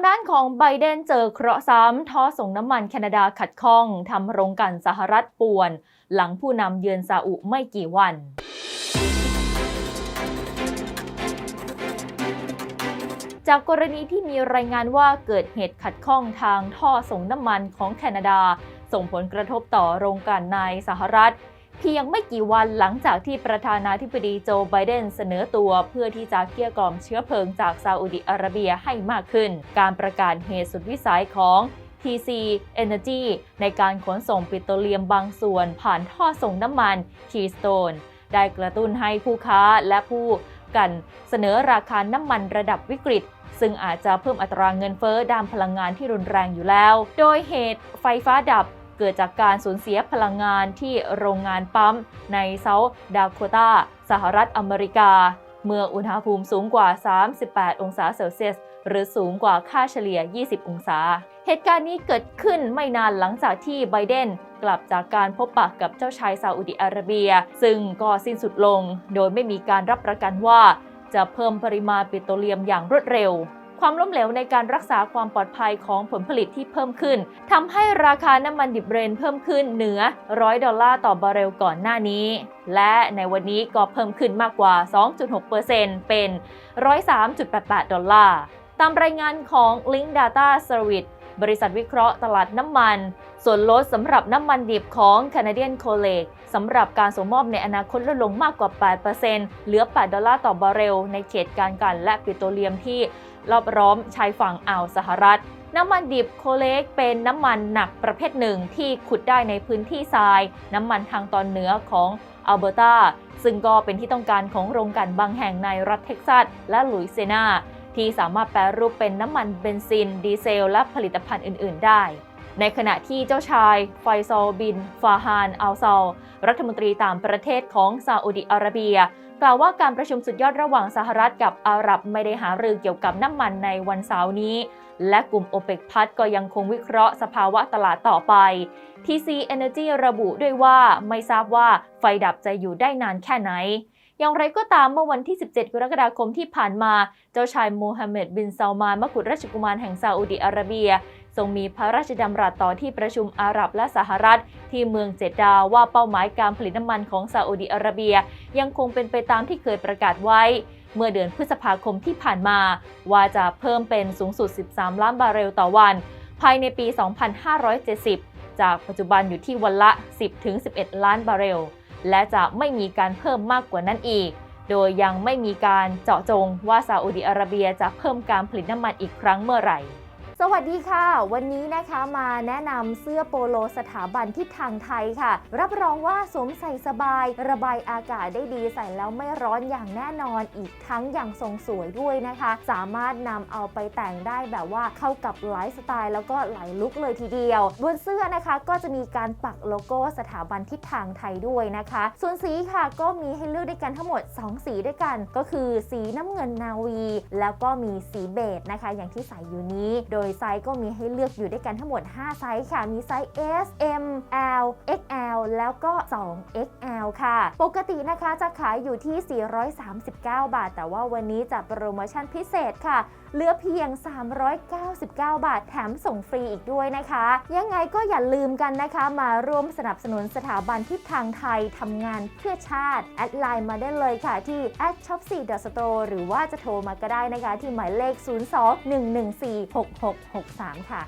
างด้านของไบเดนเจอเคราะห์ซ้ำท่อส่งน้ำมันแคนาดาขัดข้องทำโรงกันสหรัฐป่วน หลังผู้นำเยือนซาอุไม่กี่วันจากกรณีที่มีรายงานว่าเกิดเหตุขัดข้องทางท่อส่งน้ำมันของแคนาดา ส่งผลกระทบต่อโรงกลั่นในสหรัฐ เพียงไม่กี่วันหลังจากที่ประธานาธิบดีโจไบเดนเสนอตัวเพื่อที่จะเกลี้ยกล่อมเชื้อเพลิงจากซาอุดิอาระเบียให้มากขึ้น การประกาศเหตุสุดวิสัยของ TC Energy ในการขนส่งปิโตรเลียมบางส่วนผ่านท่อส่งน้ำมัน Keystone ได้กระตุ้นให้ผู้ค้าและผู้กันเสนอราคาน้ำมันระดับวิกฤต ซึ่งอาจจะเพิ่มอัตราเงินเฟ้อด้านพลังงานที่รุนแรงอยู่แล้ว โดยเหตุไฟฟ้าดับ เกิดจากการสูญเสียพลังงานที่โรงงานปั๊มในเซาท์ดาโคตาสหรัฐอเมริกา เมื่ออุณหภูมิสูงกว่า 38 องศาเซลเซียส หรือสูงกว่าค่าเฉลี่ย 20 องศา เหตุการณ์นี้เกิดขึ้นไม่นานหลังจากที่ไบเดนกลับจากการพบปะกับเจ้าชายซาอุดิอาระเบีย ซึ่งก็สิ้นสุดลง โดยไม่มีการรับประกันว่าจะเพิ่มปริมาณปิโตรเลียมอย่างรวดเร็ว ความล้มเหลวในการรักษาความปลอดภัยของผลผลิตที่เพิ่มขึ้นทำให้ราคาน้ำมันดิบเบรนเพิ่มขึ้นเหนือ 100 ดอลลาร์ต่อบาร์เรลก่อนหน้านี้ และในวันนี้ก็เพิ่มขึ้นมากกว่า 2.6%เป็น 103.88 ดอลลาร์ ตามรายงานของ Link Data Service บริษัทวิเคราะห์ตลาดน้ำมัน ส่วนลดสำหรับน้ำมันดิบของ Canadian College สำหรับการส่งมอบในอนาคตลดลงมากกว่า 8%เหลือ 8 ดอลลาร์ต่อบาร์เรล ในเขตการกันและปิโตรเลียมที่ รอบร้อมชายฝั่งอ่าวสหรัฐ น้ำมันดิบโคเลกเป็นน้ำมันหนักประเภทหนึ่งที่ขุดได้ในพื้นที่ทราย น้ำมันทางตอนเหนือของอัลเบอร์ตา ซึ่งก็เป็นที่ต้องการของโรงกลั่นบางแห่งในรัฐเท็กซัสและลุยเซียนาที่สามารถแปรรูปเป็นน้ำมันเบนซิน ดีเซล และผลิตภัณฑ์อื่น ๆ ได้ ในขณะที่เจ้าชายไฟซอลบิน ฟาฮานอัลซอลรัฐมนตรีต่างประเทศของซาอุดิอาระเบีย กล่าวว่าการประชุมสุดยอดระหว่างสหรัฐกับอาหรับไม่ได้หารือเกี่ยวกับน้ำมันในวันเสาร์นี้ และกลุ่มโอเปกพัทก็ยังคงวิเคราะห์สภาวะตลาดต่อไป TC Energy ระบุด้วยว่าไม่ทราบว่าไฟดับจะอยู่ได้นานแค่ไหน อย่างไรก็ตามเมื่อวันที่ 17 กรกฎาคมที่ผ่านมา เจ้าชายโมฮัมเหม็ดบินซาลมานมกุฎราชกุมารแห่งซาอุดิอาระเบีย ทรงมีพระราชดำรัสต่อที่ประชุมอาหรับและสหรัฐ ที่เมืองเจดดาว่าเป้าหมายการผลิตน้ำมันของซาอุดิอาระเบีย ยังคงเป็นไปตามที่เคยประกาศไว้เมื่อเดือนพฤษภาคมที่ผ่านมา ว่าจะเพิ่มเป็นสูงสุด 13 ล้านบาร์เรลต่อวัน ภายในปี 2570 จากปัจจุบันอยู่ที่วันละ 10-11 ล้านบาร์เรล และจะไม่มีการเพิ่มมากกว่านั้นอีก โดยยังไม่มีการเจาะจงว่าซาอุดิอาระเบียจะเพิ่มการผลิตน้ำมันอีกครั้งเมื่อไหร่ สวัสดีค่ะ วันนี้นะคะมาแนะนำเสื้อโปโลสถาบันทิศทางไทยค่ะ รับรองว่าสวมใส่สบาย ระบายอากาศได้ดีใส่แล้วไม่ร้อนอย่างแน่นอนอีกทั้งอย่างทรงสวยด้วยนะคะ สามารถนำเอาไปแต่งได้แบบว่าเข้ากับไลฟ์สไตล์แล้วก็หลายลุคเลยทีเดียว บนเสื้อนะคะก็จะมีการปักโลโก้สถาบันทิศทางไทยด้วยนะคะ ส่วนสีค่ะก็มีให้เลือกด้วยกันทั้งหมด 2 สีด้วยกัน ก็คือสีน้ำเงินนาวี แล้วก็มีสีเบจนะคะ อย่างที่ใส่อยู่นี้โดยไซส์ก็มีให้เลือกอยู่ด้วยกันทั้งหมด 5 ไซส์ค่ะ มีไซส์ S M L XL แล้วก็ 2XL ค่ะ ปกตินะคะจะขายอยู่ที่ 439 บาท แต่ว่าวันนี้จัดโปรโมชั่นพิเศษค่ะ เหลือเพียง 399 บาท แถมส่งฟรีอีกด้วยนะคะ ยังไงก็อย่าลืมกันนะคะ มาร่วมสนับสนุนสถาบันทิศทางไทยทำงานเพื่อชาติ แอดไลน์มาได้เลยค่ะที่ a d s h o p 4 store หรือว่าจะโทรมาก็ได้นะคะ ที่หมายเลข 0211466 6663 ค่ะ